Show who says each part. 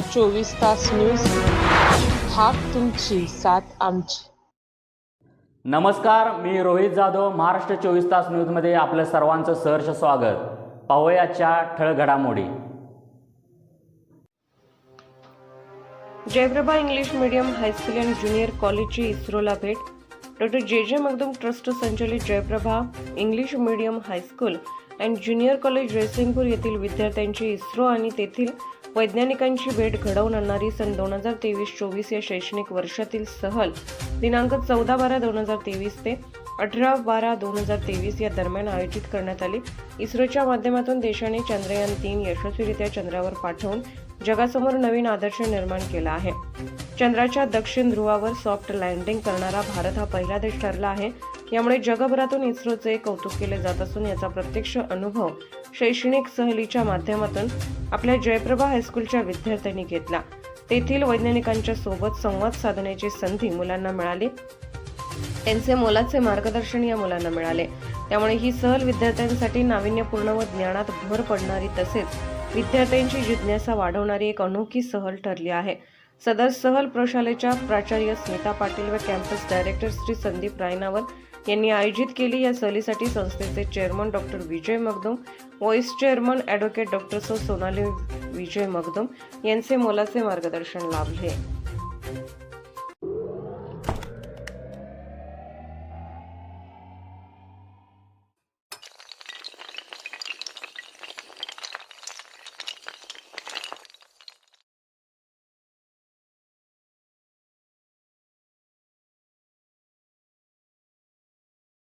Speaker 1: चोवीस तास न्यूज हाक तुमची साथ आमची.
Speaker 2: नमस्कार मी रोहित जाधव महाराष्ट्र चोवीस तास न्यूजमध्ये आपलं सर्वांचं सहर्ष स्वागत. पाहूयाच्या ठळक घडामोडी.
Speaker 3: Jayaprabha English medium high school आणि ज्युनियर कॉलेजची इस्रोला भेट. Doctor J J Magdum trust संचलित Jayaprabha English medium high school and junior college Jaysingpur येथील विद्यार्थ्यांची इस्रो आणि तेथील वैज्ञानिकांची भेट घडवून आणणारी सन दोन हजार तेवीस चोवीस या शैक्षणिक वर्षातील सहल दिनांक चौदा बारा दोन हजार तेवीस ते अठरा बारा दोन हजार तेवीस या दरम्यान आयोजित करण्यात आली. इस्रोच्या माध्यमातून देशाने चंद्रयान तीन यशस्वीरित्या चंद्रावर पाठवून जगासमोर नवीन आदर्श निर्माण केला आहे. चंद्राच्या दक्षिण ध्रुवावर सॉफ्ट लँडिंग करणारा भारत हा पहिला देश ठरला आहे. यामुळे जगभरातून इस्रोचे कौतुक केले जात असून याचा प्रत्यक्ष अनुभव शैक्षणिक सहलीच्या माध्यमातून आपल्या जयप्रभा हायस्कूलच्या विद्यार्थ्यांनी घेतला. तेथील वैज्ञानिकांच्या सोबत संवाद साधण्याची संधी मुलांना मिळाली. त्यांचे मोलाचे मार्गदर्शन या मुलांना मिळाले. त्यामुळे ही सहल विद्यार्थ्यांसाठी नाविन्यपूर्ण व ज्ञानात भर पडणारी तसेच विद्यार्थ्यांची जिज्ञासा वाढवणारी एक अनोखी सहल ठरली आहे. सदर सहल प्रशालेच्या प्राचार्य स्मिता पाटील व कॅम्पस डायरेक्टर श्री संदीप रायनावत यांनी आयोजित केली या सहलीसाठी संस्थेचे chairman doctor Vijay Magdum vice chairman advocate doctor so Sonali Vijay Magdum यांचे मोलाचे मार्गदर्शन लाभले.